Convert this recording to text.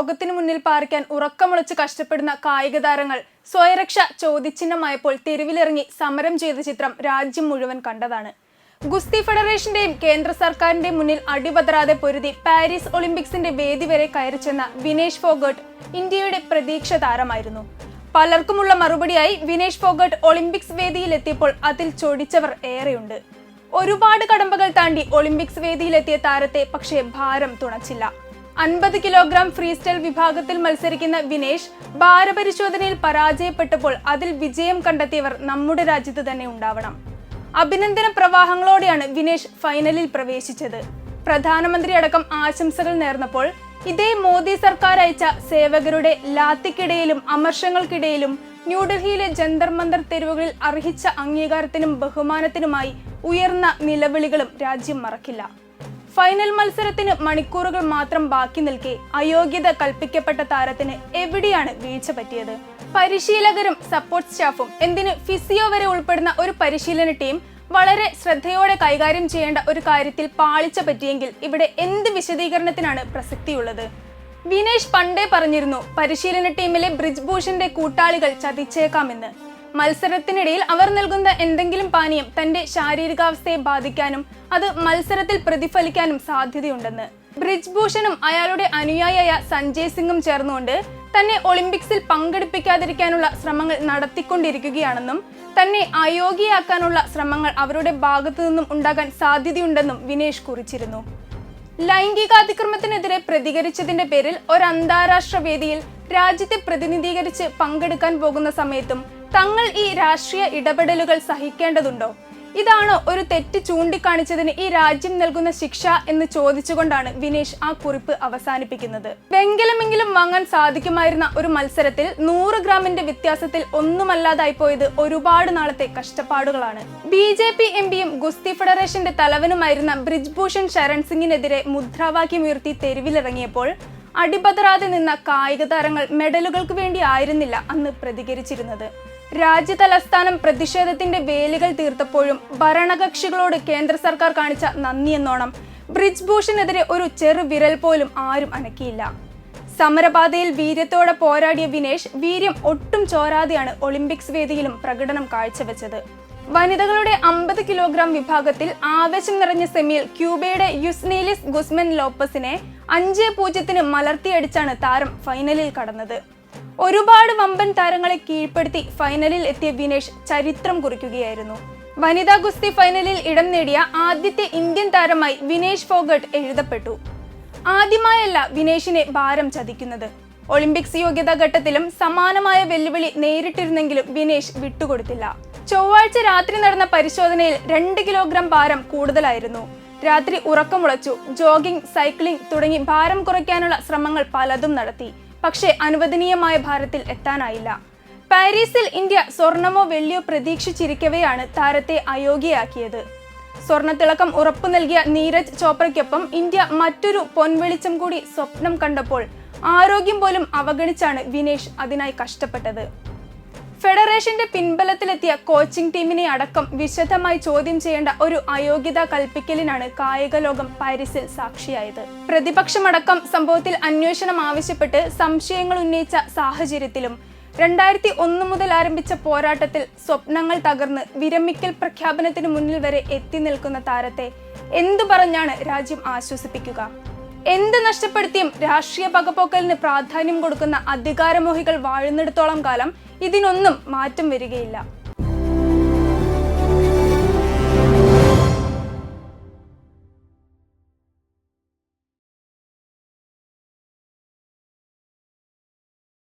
ലോകത്തിനു മുന്നിൽ പാർക്കാൻ ഉറക്കമുളച്ച് കഷ്ടപ്പെടുന്ന കായിക താരങ്ങൾ സ്വയരക്ഷ ചോദ്യചിഹ്നമായപ്പോൾ തെരുവിലിറങ്ങി സമരം ചെയ്ത ചിത്രം രാജ്യം മുഴുവൻ കണ്ടതാണ്. ഗുസ്തി ഫെഡറേഷന്റെയും കേന്ദ്ര സർക്കാരിന്റെയും മുന്നിൽ അടിപതരാതെ പൊരുതി പാരീസ് ഒളിമ്പിക്സിന്റെ വേദി വരെ കയറിച്ചെന്ന വിനേഷ് ഫോഗട്ട് ഇന്ത്യയുടെ പ്രതീക്ഷ താരമായിരുന്നു. പലർക്കുമുള്ള മറുപടിയായി വിനേഷ് ഫോഗട്ട് ഒളിമ്പിക്സ് വേദിയിലെത്തിയപ്പോൾ അതിൽ ചൊടിച്ചവർ ഏറെയുണ്ട്. ഒരുപാട് കടമ്പകൾ താണ്ടി ഒളിമ്പിക്സ് വേദിയിലെത്തിയ താരത്തെ പക്ഷേ ഭാരം തുണച്ചില്ല. അൻപത് കിലോഗ്രാം ഫ്രീ സ്റ്റൈൽ വിഭാഗത്തിൽ മത്സരിക്കുന്ന വിനേഷ് ഭാരപരിശോധനയിൽ പരാജയപ്പെട്ടപ്പോൾ അതിൽ വിജയം കണ്ടെത്തിയവർ നമ്മുടെ രാജ്യത്ത് തന്നെ ഉണ്ടാവണം. അഭിനന്ദന പ്രവാഹങ്ങളോടെയാണ് വിനേഷ് ഫൈനലിൽ പ്രവേശിച്ചത്. പ്രധാനമന്ത്രി അടക്കം ആശംസകൾ നേർന്നപ്പോൾ ഇതേ മോദി സർക്കാർ അയച്ച സേവകരുടെ ലാത്തിക്കിടയിലും അമർഷങ്ങൾക്കിടയിലും ന്യൂഡൽഹിയിലെ ജന്തർ മന്ദർ തെരുവുകളിൽ അർഹിച്ച അംഗീകാരത്തിനും ബഹുമാനത്തിനുമായി ഉയർന്ന നിലവിളികളും രാജ്യം മറക്കില്ല. ഫൈനൽ മത്സരത്തിന് മണിക്കൂറുകൾ മാത്രം ബാക്കി നിൽക്കെ അയോഗ്യത കൽപ്പിക്കപ്പെട്ട താരത്തിന് എവിടെയാണ് വീഴ്ച പറ്റിയത്? പരിശീലകരും സപ്പോർട്ട് സ്റ്റാഫും എന്തിന് ഫിസിയോ വരെ ഉൾപ്പെടുന്ന ഒരു പരിശീലന ടീം വളരെ ശ്രദ്ധയോടെ കൈകാര്യം ചെയ്യേണ്ട ഒരു കാര്യത്തിൽ പാളിച്ച പറ്റിയെങ്കിൽ ഇവിടെ എന്ത് വിശദീകരണത്തിനാണ് പ്രസക്തിയുള്ളത്? വിനേഷ് പണ്ടേ പറഞ്ഞിരുന്നു പരിശീലന ടീമിലെ ബ്രിജ്ഭൂഷന്റെ കൂട്ടാളികൾ ചതിച്ചേക്കാമെന്ന്. മത്സരത്തിനിടയിൽ അവർ നൽകുന്ന എന്തെങ്കിലും പാനീയം തന്റെ ശാരീരികാവസ്ഥയെ ബാധിക്കാനും അത് മത്സരത്തിൽ പ്രതിഫലിക്കാനും സാധ്യതയുണ്ടെന്ന്. ബ്രിജ് ഭൂഷണും അയാളുടെ അനുയായിയായ സഞ്ജയ് സിംഗും ചേർന്നുകൊണ്ട് തന്നെ ഒളിമ്പിക്സിൽ പങ്കെടുപ്പിക്കാതിരിക്കാനുള്ള ശ്രമങ്ങൾ നടത്തിക്കൊണ്ടിരിക്കുകയാണെന്നും തന്നെ അയോഗ്യയാക്കാനുള്ള ശ്രമങ്ങൾ അവരുടെ ഭാഗത്തു നിന്നും ഉണ്ടാകാൻ സാധ്യതയുണ്ടെന്നും വിനേഷ് കുറിച്ചിരുന്നു. ലൈംഗികാതിക്രമത്തിനെതിരെ പ്രതികരിച്ചതിന്റെ പേരിൽ ഒരു അന്താരാഷ്ട്ര വേദിയിൽ രാജ്യത്തെ പ്രതിനിധീകരിച്ച് പങ്കെടുക്കാൻ പോകുന്ന സമയത്തും തങ്ങൾ ഈ രാഷ്ട്രീയ ഇടപെടലുകൾ സഹിക്കേണ്ടതുണ്ടോ? ഇതാണോ ഒരു തെറ്റ് ചൂണ്ടിക്കാണിച്ചതിന് ഈ രാജ്യം നൽകുന്ന ശിക്ഷ എന്ന് ചോദിച്ചുകൊണ്ടാണ് വിനേഷ് ആ കുറിപ്പ് അവസാനിപ്പിക്കുന്നത്. വെങ്കലമെങ്കിലും വാങ്ങാൻ സാധിക്കുമായിരുന്ന ഒരു മത്സരത്തിൽ നൂറ് ഗ്രാമിന്റെ വ്യത്യാസത്തിൽ ഒന്നുമല്ലാതായി പോയത് ഒരുപാട് നാളത്തെ കഷ്ടപ്പാടുകളാണ്. ബി ജെ പി എം പിയും ഗുസ്തി ഫെഡറേഷന്റെ തലവനുമായിരുന്ന ബ്രിജ്ഭൂഷൺ ശരൺ സിംഗിനെതിരെ മുദ്രാവാക്യമുയർത്തി തെരുവിലിറങ്ങിയപ്പോൾ അടിപതറാതെ നിന്ന കായിക താരങ്ങൾ മെഡലുകൾക്ക് വേണ്ടി ആയിരുന്നില്ല അന്ന് പ്രതികരിച്ചിരുന്നത്. രാജ്യതലസ്ഥാനം പ്രതിഷേധത്തിന്റെ വേലികൾ തീർത്തപ്പോഴും ഭരണകക്ഷികളോട് കേന്ദ്ര സർക്കാർ കാണിച്ച നന്ദിയെന്നോണം. ബ്രിജ് ഭൂഷണെതിരെ ഒരു ചെറു വിരൽ പോലും ആരും അനക്കിയില്ല. സമരപാതയിൽ വീര്യത്തോടെ പോരാടിയ വിനേഷ് വീര്യം ഒട്ടും ചോരാതെയാണ് ഒളിമ്പിക്സ് വേദിയിലും പ്രകടനം കാഴ്ചവെച്ചത്. വനിതകളുടെ അമ്പത് കിലോഗ്രാം വിഭാഗത്തിൽ ആവേശം നിറഞ്ഞ സെമിയിൽ ക്യൂബയുടെ യുസ്നീലിസ് ഗുസ്മൻ ലോപ്പസിനെ അഞ്ച് പൂജ്യത്തിന് മലർത്തിയടിച്ചാണ് താരം ഫൈനലിൽ കടന്നത്. ഒരുപാട് വമ്പൻ താരങ്ങളെ കീഴ്പ്പെടുത്തി ഫൈനലിൽ എത്തിയ വിനേഷ് ചരിത്രം കുറിക്കുകയായിരുന്നു. വനിതാ ഗുസ്തി ഫൈനലിൽ ഇടം നേടിയ ആദ്യത്തെ ഇന്ത്യൻ താരമായി വിനേഷ് ഫോഗട്ട് എഴുതപ്പെട്ടു. ആദ്യമായല്ല വിനേഷിനെ ഭാരം ചതിക്കുന്നത്. ഒളിമ്പിക്സ് യോഗ്യതാ ഘട്ടത്തിലും സമാനമായ വെല്ലുവിളി നേരിട്ടിരുന്നെങ്കിലും വിനേഷ് വിട്ടുകൊടുത്തില്ല. ചൊവ്വാഴ്ച രാത്രി നടന്ന പരിശോധനയിൽ രണ്ട് കിലോഗ്രാം ഭാരം കൂടുതലായിരുന്നു. രാത്രി ഉറക്കമുളച്ചു ജോഗിംഗ് സൈക്ലിംഗ് തുടങ്ങി ഭാരം കുറയ്ക്കാനുള്ള ശ്രമങ്ങൾ പലതും നടത്തി. പക്ഷേ അനുവദനീയമായ ഭാരത്തിൽ എത്താനായില്ല. പാരീസിൽ ഇന്ത്യ സ്വർണമോ വെള്ളിയോ പ്രതീക്ഷിച്ചിരിക്കവെയാണ് താരത്തെ അയോഗ്യയാക്കിയത്. സ്വർണത്തിളക്കം ഉറപ്പു നൽകിയ നീരജ് ചോപ്രയ്ക്കൊപ്പം ഇന്ത്യ മറ്റൊരു പൊൻവെളിച്ചം കൂടി സ്വപ്നം കണ്ടപ്പോൾ ആരോഗ്യം പോലും അവഗണിച്ചാണ് വിനേഷ് അതിനായി കഷ്ടപ്പെട്ടത്. ഫെഡറേഷന്റെ പിൻബലത്തിലെത്തിയ കോച്ചിംഗ് ടീമിനെ അടക്കം വിശദമായി ചോദ്യം ചെയ്യേണ്ട ഒരു അയോഗ്യത കൽപ്പിക്കലിനാണ് കായിക ലോകം പാരീസിൽ സാക്ഷിയായത്. പ്രതിപക്ഷമടക്കം സംഭവത്തിൽ അന്വേഷണം ആവശ്യപ്പെട്ട് സംശയങ്ങൾ ഉന്നയിച്ച സാഹചര്യത്തിലും രണ്ടായിരത്തി ഒന്ന് മുതൽ ആരംഭിച്ച പോരാട്ടത്തിൽ സ്വപ്നങ്ങൾ തകർന്ന് വിരമിക്കൽ പ്രഖ്യാപനത്തിന് മുന്നിൽ വരെ എത്തി നിൽക്കുന്ന താരത്തെ എന്തു പറഞ്ഞാണ് രാജ്യം ആശ്വസിപ്പിക്കുക? എന്ത് നഷ്ടപ്പെടുത്തിയും രാഷ്ട്രീയ പകപോക്കലിന് പ്രാധാന്യം കൊടുക്കുന്ന അധികാരമോഹികൾ വാഴുന്നിടത്തോളം കാലം ഇതിനൊന്നും മാറ്റം വരികയില്ല.